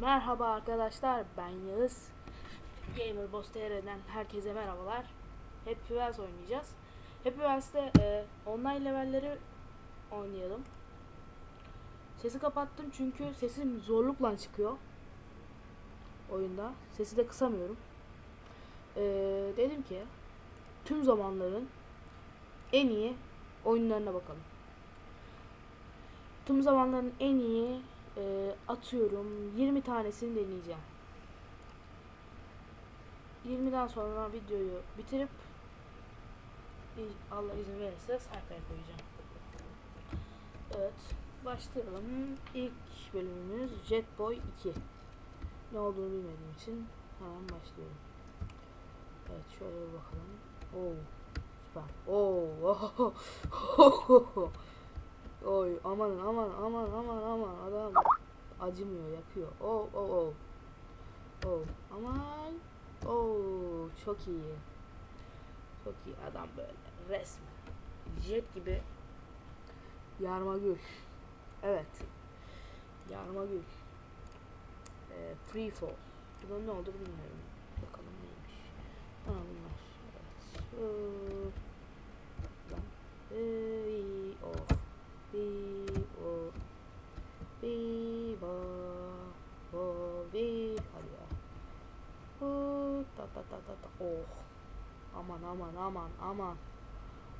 Merhaba arkadaşlar ben Yağız. Gamer Boss herkese merhabalar. Happy Wheels oynayacağız. Happy Wheels'te e, online levelleri oynayalım. Sesi kapattım çünkü sesim zorlukla çıkıyor. Oyunda. Sesi de kısamıyorum. E, dedim ki tüm zamanların en iyi oyunlarına bakalım. Tüm zamanların en iyi e, atıyorum 20 tanesini deneyeceğim. 20'den sonra videoyu bitirip Allah izin verirse sayfaya koyacağım. Evet, başlayalım. İlk bölümümüz Jet Boy 2. Ne olduğunu bilmediğim için hemen başlıyorum. Evet, şöyle bir bakalım. Oo, süper. Oo, Oy aman aman aman aman aman adam acımıyor yakıyor. Oh oh oh. Oh aman. Oh çok iyi. Çok iyi adam böyle resmen. Jet gibi yarma gül. Evet. Yarma gül. Ee, free fall. Bunun ne olduğunu bilmiyorum. Bakalım neymiş. Ha bunlar. Evet. Ee, lan. Ee, oh. Bi o bi bo bi hadi ya. Oh, ta ta ta ta ta. Oh. Aman aman aman aman.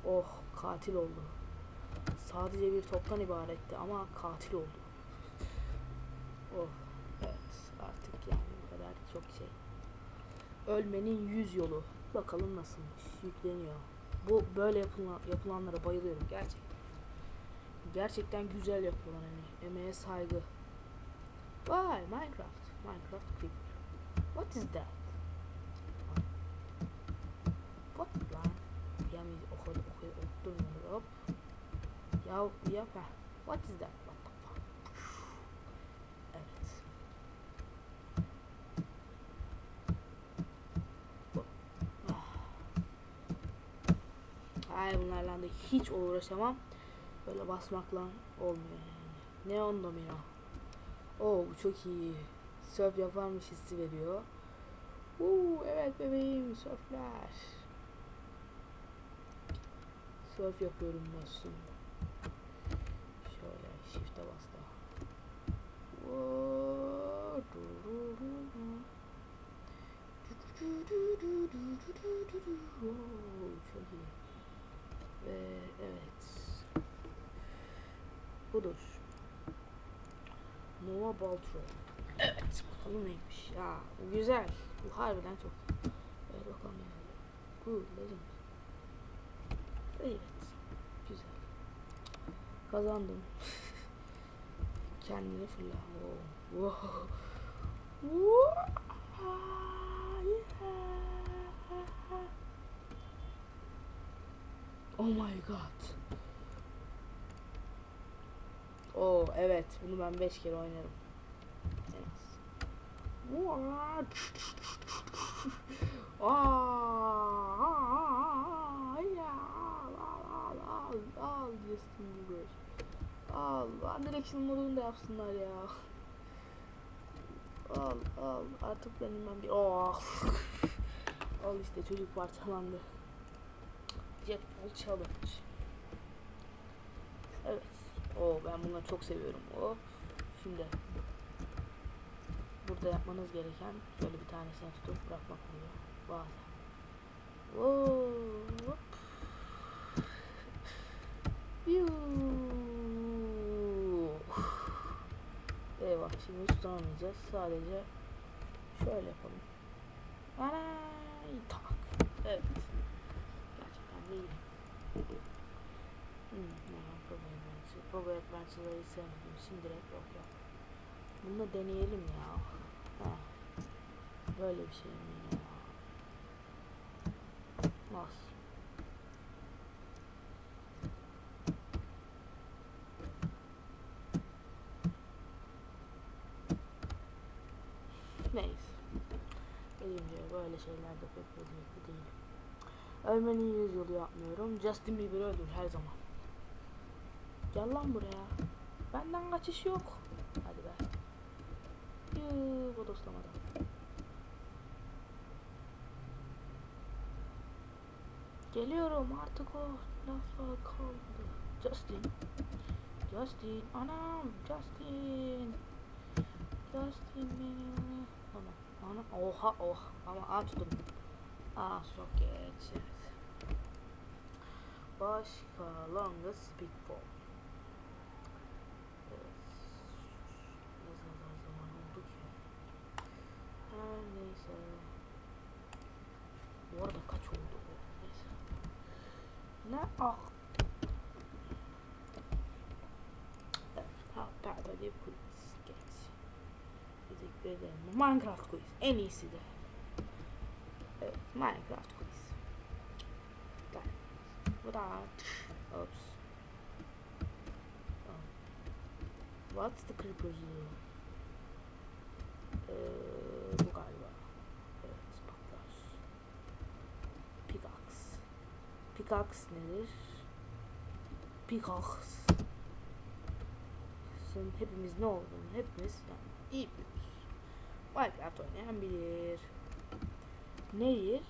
Oh katil oldu. Sadece bir toptan ibaretti ama katil oldu. Oh evet artık yani bu kadar çok şey. Ölmenin yüz yolu. Bakalım nasılmış. Yükleniyor. Bu böyle yapılan, yapılanlara bayılıyorum gerçekten. Gerçekten güzel yapıyorlar hani. Emeğe saygı. Vay Minecraft. Minecraft Creeper. What is that? What lan? Yani o kadar o kadar okudum yani. Hop. Ya yap ha. What is that? What the fuck? Evet. Hop. Ah. Bunlarla da hiç uğraşamam. Böyle basmakla olmuyor yani. Neon domino. Oo bu çok iyi. Surf yaparmış hissi veriyor. Uuu evet bebeğim surfler. Surf yapıyorum dostum. Şöyle shift'e bas da. Oo, du du du du. Oo, çok iyi. Ve evet. Budur. Baltro. Evet bakalım neymiş. Ya güzel. Bu harbiden çok. Evet bakalım geldi. Good legend. Evet. Güzel. Kazandım. Kendini fırla. Wow. Wow. Oh my god. Oo evet bunu ben 5 kere oynarım. En az. Vaa! Aa, ya, al, Justin Bieber. Al, Direction modunu da yapsınlar ya. Al, al, artık benim ben bir... Oh. al işte çocuk parçalandı. Jetball Challenge. Evet. Oo ben bunları çok seviyorum. O şimdi burada yapmanız gereken şöyle bir tanesini tutup bırakmak oluyor. Bazen. Oo, hop. Eyvah şimdi tutamayacağız. Sadece şöyle yapalım. Anay tak. Evet. Gerçekten de iyi. Hmm, ne ya Adventure. Probo Adventure'ları hiç sevmediğim için direkt yok yok. Bunu da deneyelim ya. Ha. Böyle bir şey mi ya? Nasıl? Neyse. Dediğim gibi böyle şeylerde pek becerikli değilim. Ölmenin yüz yolu yapmıyorum. Justin Bieber öldür her zaman. Gel lan buraya. Benden kaçış yok. Hadi be. Yuu. bodoslamada. Geliyorum artık o laflar kaldı. Justin. Justin. Anam. Justin. Justin benim. Ana. Ana. Oha oha. Ama aa tuttum. Aa çok geç. Evet. Başka longest speed form. Evet. Ne kadar zaman oldu ki? Her neyse. Bu arada kaç oldu? Neyse. Ne ah. Evet. Ha, pardon diye quiz geç. Teşekkür ederim. Minecraft quiz. En iyisi de. Evet. Minecraft quiz. Ben. Bu da. Oops. Oh. What's the creeper's name? Ee, bu galiba. Evet, patlar. Pickaxe. Pickaxe nedir? Pickaxe. Sen hepimiz ne olduğunu hepimiz yani iyi biliyoruz. Minecraft oynayan bilir. Nedir?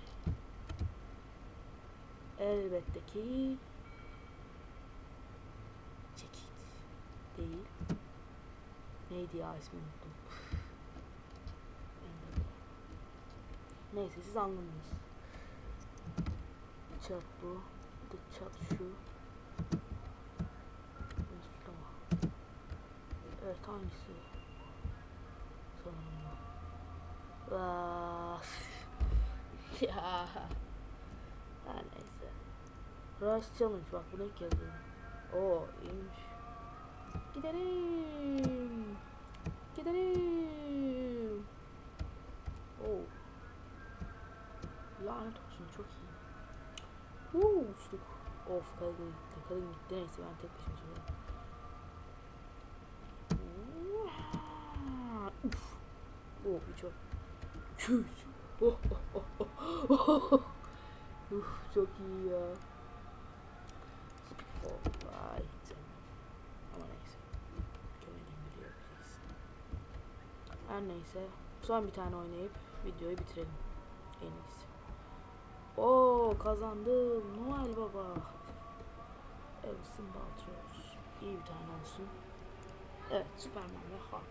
Elbette ki çekiç değil. Neydi ya ismini unuttum. Neyse siz anladınız. Çat bu. Bir de çat şu. Ben suslama. Evet hangisi? Sanırım. Aa, ya. Her neyse. Rush Challenge bak bunu ilk duydum. Oo iyiymiş. Gidelim. Gidelim. Oo. Lanet olsun çok iyi. Uçtuk. Of kadın gitti. Kadın gitti. Neyse ben tek başıma çıkıyorum. Uf. Oh bir çok. Küç. Oh, oh, oh, oh, oh. Uf çok iyi ya. Speedball. Ay hiç sevmem. Ama neyse. Kömelim biliyor. Her neyse. Son bir tane oynayıp videoyu bitirelim. En iyisi. Oo kazandım. Noel Baba. Elvis'in dağıtıyoruz. İyi bir tane olsun. Evet Superman ve Hulk.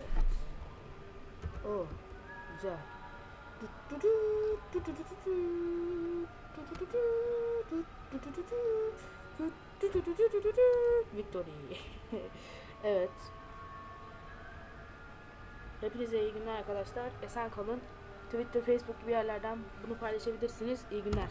Evet. Oo güzel. Victory. evet. Hepinize iyi günler arkadaşlar. Esen kalın. Twitter, Facebook gibi yerlerden bunu paylaşabilirsiniz. İyi günler.